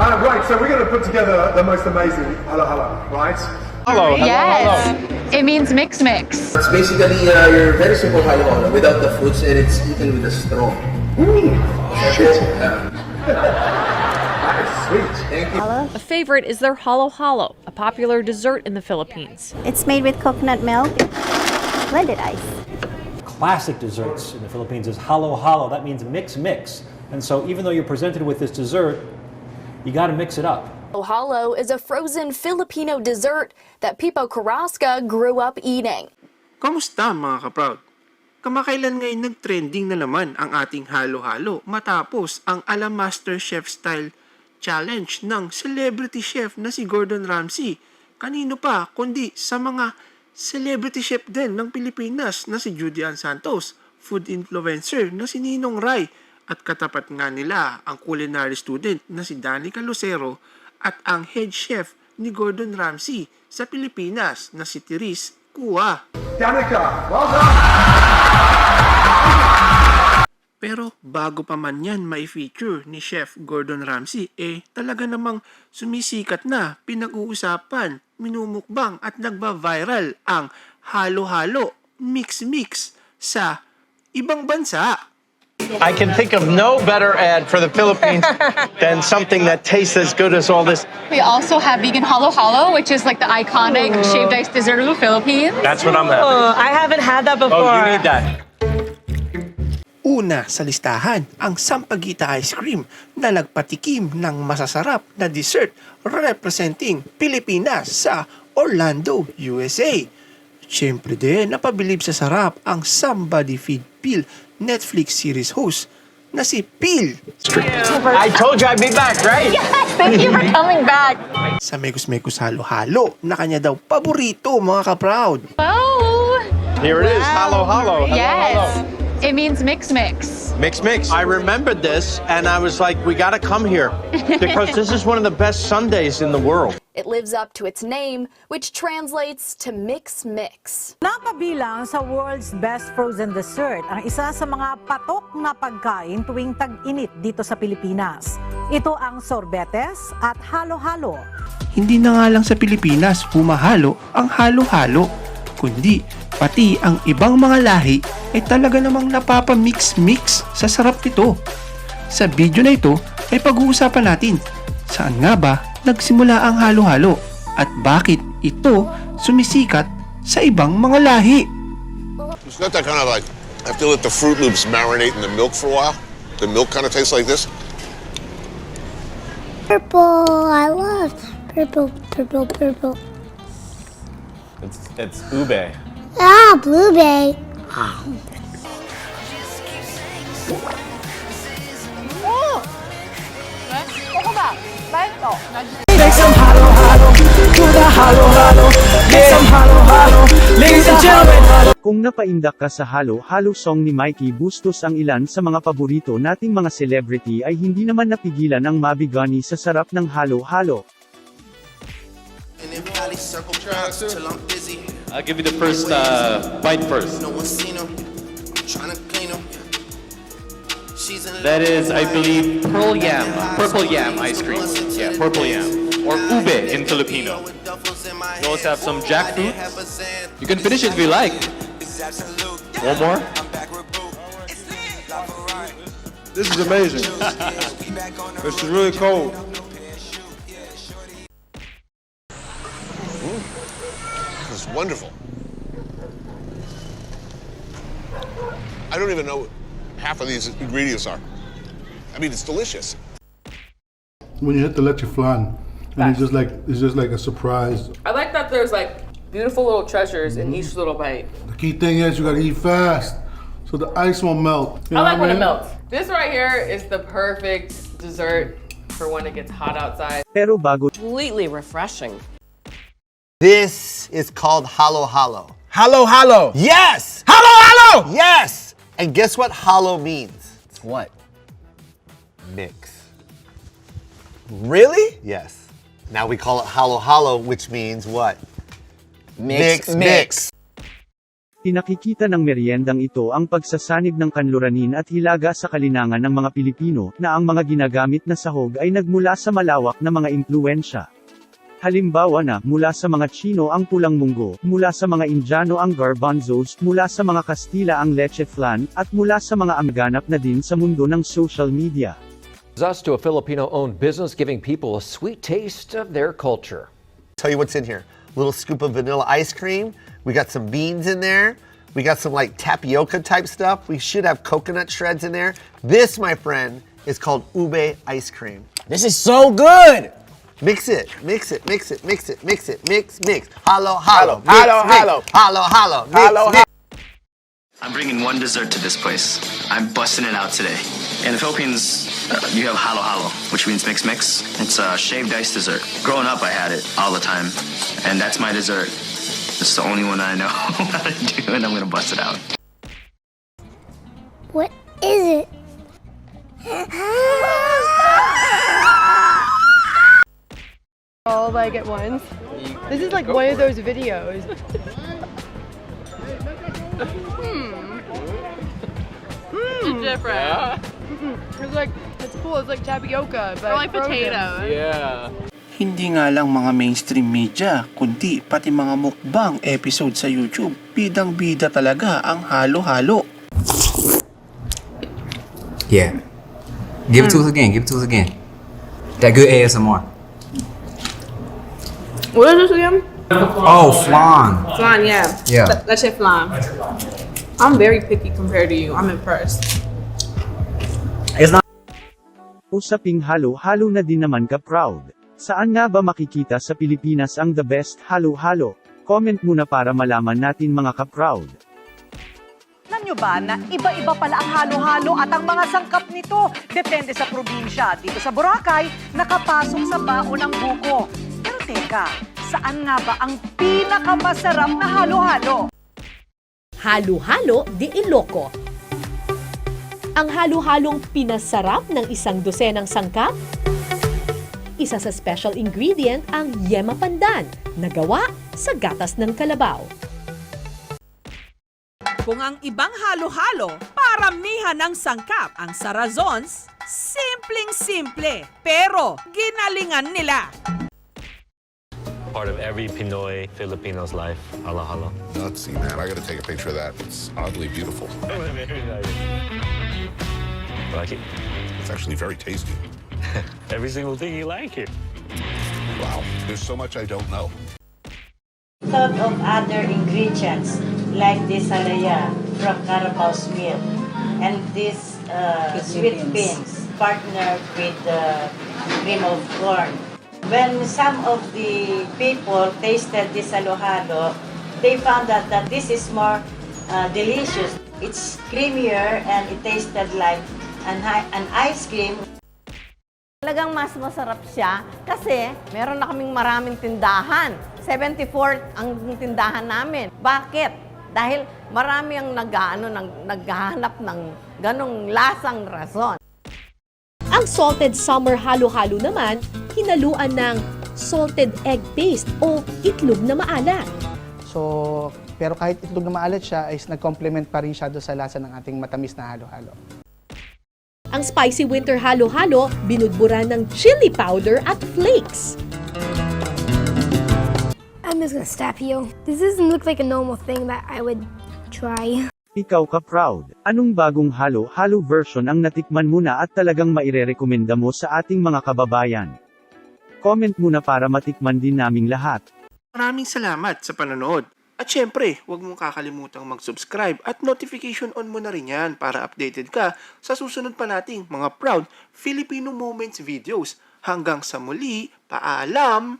Uh, right, so we're going to put together the most amazing hello hello, right? Hello, hello, Yes. It means mix mix. It's basically uh, your very simple halo halo without the fruits and it's eaten with a straw. That is sweet. Thank you. A favorite is their halo halo, a popular dessert in the Philippines. It's made with coconut milk, blended ice. classic desserts in the Philippines is halo halo. That means mix mix. And so even though you're presented with this dessert, you got to mix it up. Halo is a frozen Filipino dessert that Pipo Carrasca grew up eating. Kamusta mga kaproud? Kamakailan ngayon nag-trending na naman ang ating halo-halo matapos ang Ala Master Chef Style Challenge ng celebrity chef na si Gordon Ramsay. Kanino pa kundi sa mga celebrity chef din ng Pilipinas na si Judy Ann Santos, food influencer na si Ninong Rai, at katapat nga nila ang culinary student na si Danica Lucero at ang head chef ni Gordon Ramsay sa Pilipinas na si Therese Kua. Danica, well done. Pero bago pa man yan mai-feature ni Chef Gordon Ramsay, eh talaga namang sumisikat na pinag-uusapan, minumukbang at nagba-viral ang halo-halo, mix-mix sa ibang bansa. I can think of no better ad for the Philippines than something that tastes as good as all this. We also have vegan halo halo, which is like the iconic shaved ice dessert of the Philippines. That's what I'm having. Oh, I haven't had that before. Oh, you need that. Una sa listahan ang Sampaguita Ice Cream na nagpatikim ng masasarap na dessert representing Pilipinas sa Orlando, USA. Siyempre din, napabilib sa sarap ang Somebody Feed Phil Netflix series host na si Phil. I told you I'd be back, right? Thank you for coming back. Sa Megus Halo-Halo na kanya daw paborito mga ka-proud. Oh, Here it is. Halo, halo. Hello, yes. hello. It means mix mix. Mix, mix. I remembered this, and I was like, we got to come here because this is one of the best Sundays in the world. It lives up to its name, which translates to mix mix. Napabilang sa world's best frozen dessert ang isa sa mga patok na pagkain tuwing tag-init dito sa Pilipinas. Ito ang sorbetes at halo-halo. Hindi na nga lang sa Pilipinas pumahalo ang halo-halo, kundi pati ang ibang mga lahi ay talaga namang napapamix-mix sa sarap nito. Sa video na ito ay pag-uusapan natin saan nga ba nagsimula ang halo-halo at bakit ito sumisikat sa ibang mga lahi. It's got that kind of like, I feel like the Fruit Loops marinate in the milk for a while. The milk kind of tastes like this. Purple, I love purple, purple, purple. It's, it's ube. Ah, blue bay. Kung napaindak ka sa halo-halo song ni Mikey Bustos ang ilan sa mga paborito nating mga celebrity ay hindi naman napigilan ang mabigani sa sarap ng halo-halo. I'll give you the first uh, bite first. That is, I believe, pearl yam, purple yam ice cream. Yeah, purple yam. Or ube in Filipino. You also have some jackfruit. You can finish it if you like. One more? This is amazing. this is really cold. It's wonderful. I don't even know what half of these ingredients are. I mean, it's delicious. When you hit the leche flan, and it's just like it's just like a surprise. I like that there's like beautiful little treasures in each mm-hmm. little bite. The key thing is you gotta eat fast, so the ice won't melt. You know what I mean? When it melts. This right here is the perfect dessert for when it gets hot outside. Pero bago Completely refreshing. This is called halo halo. Halo, halo. Yes! Halo, halo. Yes! And guess what halo means? What? Mix. Really? Yes. Now we call it halo halo, which means what? Mix, mix. Tinakikita ng meryendang ito ang pagsasanib ng kanluranin at hilaga sa kalinangan ng mga Pilipino, na ang mga ginagamit na sahog ay nagmula sa malawak na mga impluensya. Halimbawa na, mula sa mga Chino ang pulang munggo, mula sa mga Indiano ang garbanzos, mula sa mga Kastila ang leche flan, at mula sa mga amganap na din sa mundo ng social media. us to a Filipino-owned business giving people a sweet taste of their culture. Tell you what's in here. Little scoop of vanilla ice cream. We got some beans in there. We got some like tapioca type stuff. We should have coconut shreds in there. This, my friend, is called ube ice cream. This is so good! Mix it, mix it, mix it, mix it, mix it, mix, mix. hollow, hollow, mix, hollow, mix. hollow, halo, halo, mix, Halo, mix. I'm bringing one dessert to this place. I'm busting it out today. In the Philippines, uh, you have halo halo, which means mix mix. It's a shaved ice dessert. Growing up, I had it all the time, and that's my dessert. It's the only one I know how to do, and I'm gonna bust it out. What is it? All like at once. This is like one of those videos. It's different. It's like it's cool. It's like tapioca, but like potatoes. Yeah. Hindi nga lang mga mainstream media, kundi pati mga mukbang episode sa YouTube. Bidang-bida talaga ang halo-halo. Yeah. Give it to us again, give it to us again. That good ASMR. What is this again? Oh, flan. Flan, yeah. Yeah. Let's say flan. I'm very picky compared to you. I'm impressed. It's not Usaping halo-halo na din naman ka-proud. Saan nga ba makikita sa Pilipinas ang the best halo-halo? Comment muna para malaman natin mga ka-proud. Alam nyo ba na iba-iba pala ang halo-halo at ang mga sangkap nito depende sa probinsya. Dito sa Boracay, nakapasok sa baon ng buko. Teka, saan nga ba ang pinakamasarap na halo-halo? Halo-halo di Iloco. Ang halo-halong pinasarap ng isang dosenang sangkap? Isa sa special ingredient ang yema pandan na gawa sa gatas ng kalabaw. Kung ang ibang halo-halo, paramihan ng sangkap ang sarazons, simpleng-simple, pero ginalingan nila. Part of every Pinoy Filipino's life. Halo halo. Not seen that. I gotta take a picture of that. It's oddly beautiful. Like it? It's actually very tasty. Every single thing you like it. Wow. There's so much I don't know. Thought of other ingredients like this alaya from Carabao's milk and this uh, sweet beans partnered with the cream of corn. When some of the people tasted this halo-halo, they found that, that this is more uh, delicious. It's creamier and it tasted like an, an ice cream Talagang mas masarap siya kasi meron na kaming maraming tindahan. 74 ang tindahan namin. Bakit? Dahil marami ang nag-ano, nag, naghahanap ng ganong lasang rason. Ang salted summer halo-halo naman, hinaluan ng salted egg paste o itlog na maalat. So, pero kahit itlog na maalat siya, is nag-complement pa rin siya doon sa lasa ng ating matamis na halo-halo. Ang spicy winter halo-halo, binudburan ng chili powder at flakes. I'm just gonna stab you. This doesn't look like a normal thing that I would try. Ikaw ka-proud. Anong bagong halo-halo version ang natikman mo na at talagang mairerekomenda mo sa ating mga kababayan? Comment muna para matikman din naming lahat. Maraming salamat sa panonood. At syempre, huwag mong kakalimutang mag-subscribe at notification on mo na rin yan para updated ka sa susunod pa nating mga proud Filipino Moments videos. Hanggang sa muli, paalam!